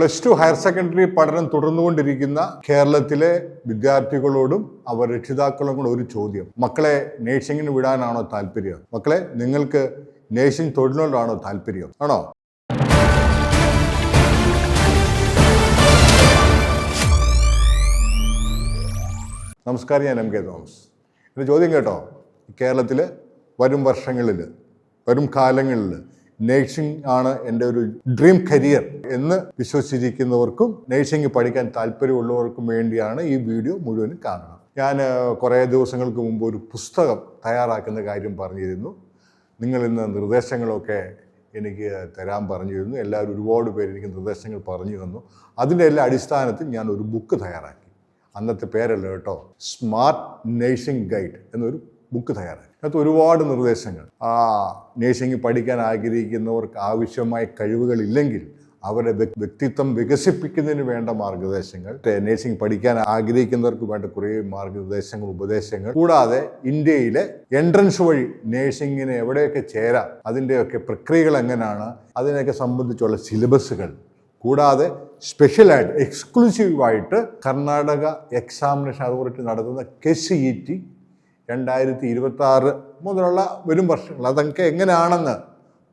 Plus two higher secondary പഠനം തുടർന്നുകൊണ്ടിരിക്കുന്ന കേരളത്തിലെ വിദ്യാർത്ഥികളോടും അവർ രക്ഷിതാക്കളും കൂടെ ഒരു ചോദ്യം. മക്കളെ നേഴ്സിങ്ങിന് വിടാനാണോ താല്പര്യം? മക്കളെ നിങ്ങൾക്ക് നേഴ്സിംഗ് തൊഴിലിനോടാണോ താല്പര്യം? ആണോ? നമസ്കാരം ഞാൻ എം കെ തോമസ്. എന്റെ ചോദ്യം കേട്ടോ? കേരളത്തിൽ വരും വർഷങ്ങളിൽ വരും കാലങ്ങളിൽ നേഴ്സിംഗ് ആണ് എന്റെ ഒരു ഡ്രീം കരിയർ എന്ന് വിശ്വസിച്ചിരിക്കുന്നവർക്കും നേഴ്സിംഗ് പഠിക്കാൻ താല്പര്യമുള്ളവർക്കും വേണ്ടിയാണ് ഈ വീഡിയോ മുഴുവനും കാണുന്നത്. ഞാൻ കുറേ ദിവസങ്ങൾക്ക് മുമ്പ് ഒരു പുസ്തകം തയ്യാറാക്കുന്ന കാര്യം പറഞ്ഞിരുന്നു. നിങ്ങൾ ഇന്ന് നിർദ്ദേശങ്ങളൊക്കെ എനിക്ക് തരാൻ പറഞ്ഞിരുന്നു. എല്ലാവരും ഒരുപാട് പേര് എനിക്ക് നിർദ്ദേശങ്ങൾ പറഞ്ഞു തന്നു. അതിന്റെ എല്ലാ അടിസ്ഥാനത്തിൽ ഞാൻ ഒരു ബുക്ക് തയ്യാറാക്കി. അന്നത്തെ പേരല്ല കേട്ടോ സ്മാർട്ട് നേഴ്സിംഗ് ഗൈഡ് എന്നൊരു ബുക്ക് തയ്യാറാക്കി. അതിനകത്ത് ഒരുപാട് നിർദ്ദേശങ്ങൾ. ആ നേഴ്സിംഗ് പഠിക്കാൻ ആഗ്രഹിക്കുന്നവർക്ക് ആവശ്യമായ കഴിവുകളില്ലെങ്കിൽ അവരുടെ വ്യക്തിത്വം വികസിപ്പിക്കുന്നതിന് വേണ്ട മാർഗനിർദ്ദേശങ്ങൾ നേഴ്സിംഗ് പഠിക്കാൻ ആഗ്രഹിക്കുന്നവർക്ക് വേണ്ട കുറേ മാർഗനിർദ്ദേശങ്ങൾ ഉപദേശങ്ങൾ കൂടാതെ ഇന്ത്യയിലെ എൻട്രൻസ് വഴി നേഴ്സിംഗിന് എവിടെയൊക്കെ ചേരാം അതിന്റെയൊക്കെ പ്രക്രിയകൾ എങ്ങനെയാണ് അതിനെയൊക്കെ സംബന്ധിച്ചുള്ള സിലബസുകൾ കൂടാതെ സ്പെഷ്യലായിട്ട് എക്സ്ക്ലൂസീവായിട്ട് കർണാടക എക്സാമിനേഷൻ അതോറിറ്റി നടത്തുന്ന കെസ് ഇ ടി രണ്ടായിരത്തി ഇരുപത്തി ആറ് മുതലുള്ള വരും വർഷങ്ങൾ. അതൊക്കെ എങ്ങനെയാണെന്ന്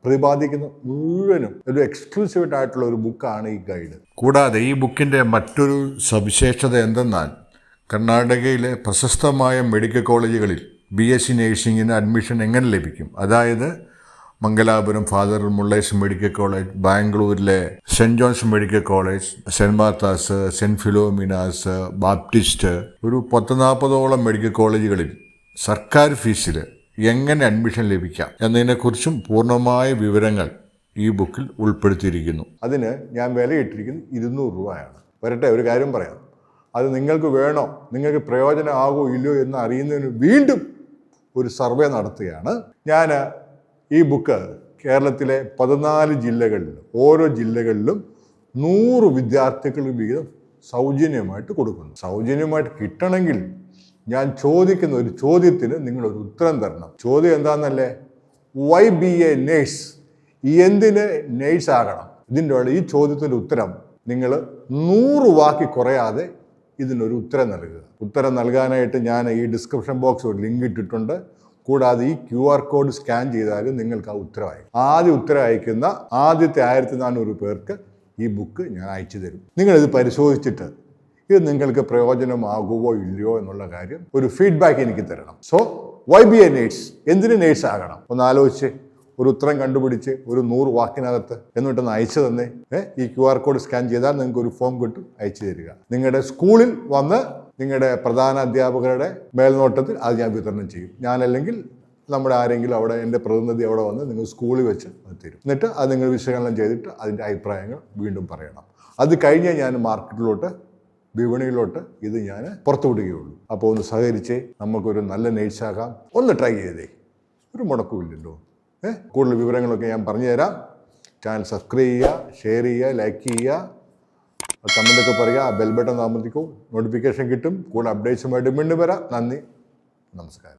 പ്രതിപാദിക്കുന്ന മുഴുവനും ഒരു എക്സ്ക്ലൂസീവ് ആയിട്ടുള്ള ഒരു ബുക്കാണ് ഈ ഗൈഡ് കൂടാതെ ഈ ബുക്കിന്റെ മറ്റൊരു സവിശേഷത എന്തെന്നാൽ കർണാടകയിലെ പ്രശസ്തമായ മെഡിക്കൽ കോളേജുകളിൽ ബി എസ് സി നേഴ്സിംഗിന് അഡ്മിഷൻ എങ്ങനെ ലഭിക്കും? അതായത് Mangalapuram father Muller's medical college ബാംഗ്ലൂരിലെ Saint John's medical college Saint Martha's Saint Philomena's Baptist ഒരു പത്ത് നാൽപ്പതോളം മെഡിക്കൽ കോളേജുകളിൽ സർക്കാർ ഫീസിൽ എങ്ങനെ അഡ്മിഷൻ ലഭിക്കാം എന്നതിനെക്കുറിച്ചും പൂർണമായ വിവരങ്ങൾ ഈ ബുക്കിൽ ഉൾപ്പെടുത്തിയിരിക്കുന്നു. അതിന് ഞാൻ വിലയിട്ടിരിക്കുന്നത് ഇരുന്നൂറ് രൂപയാണ്. വരട്ടെ ഒരു കാര്യം പറയാം. അത് നിങ്ങൾക്ക് വേണോ? നിങ്ങൾക്ക് പ്രയോജനമാകോ ഇല്ലയോ എന്ന് അറിയുന്നതിന് വീണ്ടും ഒരു സർവേ നടത്തുകയാണ്. ഞാൻ ഈ ബുക്ക് കേരളത്തിലെ പതിനാല് ജില്ലകളിൽ ഓരോ ജില്ലകളിലും നൂറ് വിദ്യാർത്ഥികൾ വീതം സൗജന്യമായിട്ട് കൊടുക്കുന്നു. സൗജന്യമായിട്ട് കിട്ടണമെങ്കിൽ ഞാൻ ചോദിക്കുന്ന ഒരു ചോദ്യത്തിന് നിങ്ങളൊരു ഉത്തരം തരണം. ചോദ്യം എന്താണെന്നല്ലേ വൈ ബി എ നേഴ്സ് എന്തിന് നേഴ്സ് ആകണം? ഇതിന്റെ ഈ ചോദ്യത്തിന്റെ ഉത്തരം നിങ്ങൾ നൂറ് വാക്കി കുറയാതെ ഇതിനൊരു ഉത്തരം നൽകുക. ഉത്തരം നൽകാനായിട്ട് ഞാൻ ഈ ഡിസ്ക്രിപ്ഷൻ ബോക്സ് ഒരു ലിങ്ക് ഇട്ടിട്ടുണ്ട്. കൂടാതെ ഈ ക്യു ആർ കോഡ് സ്കാൻ ചെയ്താലും നിങ്ങൾക്ക് ആ ഉത്തരം അയക്കും ആദ്യ ഉത്തരം അയക്കുന്ന ആദ്യത്തെ ആയിരത്തി നാനൂറ് പേർക്ക് ഈ ബുക്ക് ഞാൻ അയച്ചു തരും. നിങ്ങളിത് പരിശോധിച്ചിട്ട് ഇത് നിങ്ങൾക്ക് പ്രയോജനമാകുമോ ഇല്ലയോ എന്നുള്ള കാര്യം ഒരു ഫീഡ്ബാക്ക് എനിക്ക് തരണം. So why be a nurse എന്തിന് നേഴ്സ് ആകണം? ഒന്ന് ആലോചിച്ച് ഒരു ഉത്തരം കണ്ടുപിടിച്ച് ഒരു നൂറ് വാക്കിനകത്ത് എന്നിട്ടൊന്ന് അയച്ചു തന്നെ. ഈ ക്യു ആർ കോഡ് സ്കാൻ ചെയ്താൽ നിങ്ങൾക്ക് ഒരു ഫോം കിട്ടും അയച്ചു തരിക. നിങ്ങളുടെ സ്കൂളിൽ വന്ന് നിങ്ങളുടെ പ്രധാന അധ്യാപകരുടെ മേൽനോട്ടത്തിൽ അത് ഞാൻ വിതരണം ചെയ്യും. ഞാനല്ലെങ്കിൽ നമ്മുടെ ആരെങ്കിലും അവിടെ എന്റെ പ്രതിനിധി അവിടെ വന്ന് നിങ്ങൾ സ്കൂളിൽ വെച്ച് തരും. എന്നിട്ട് അത് നിങ്ങൾ വിശകലനം ചെയ്തിട്ട് അതിന്റെ അഭിപ്രായങ്ങൾ വീണ്ടും പറയണം. അത് കഴിഞ്ഞേ ഞാൻ മാർക്കറ്റിലോട്ട് വിപണിയിലോട്ട് ഇത് ഞാൻ പുറത്തുവിടുകയുള്ളൂ. അപ്പോൾ ഒന്ന് സഹകരിച്ച് നമുക്കൊരു നല്ല നേഴ്സാകാം ഒന്ന് ട്രൈ ചെയ്തേ. ഒരു മുടക്കമില്ലല്ലോ. ഏ? കൂടുതൽ വിവരങ്ങളൊക്കെ ഞാൻ പറഞ്ഞു തരാം ചാനൽ സബ്സ്ക്രൈബ് ചെയ്യുക ഷെയർ ചെയ്യുക ലൈക്ക് ചെയ്യുക. കമന്റൊക്കെ പറയുക ബെൽ ബട്ടൺ താമസിക്കും നോട്ടിഫിക്കേഷൻ കിട്ടും. കൂടുതൽ അപ്ഡേറ്റ്സുമായിട്ട് വീണ്ടും വരാം. നന്ദി. നമസ്കാരം.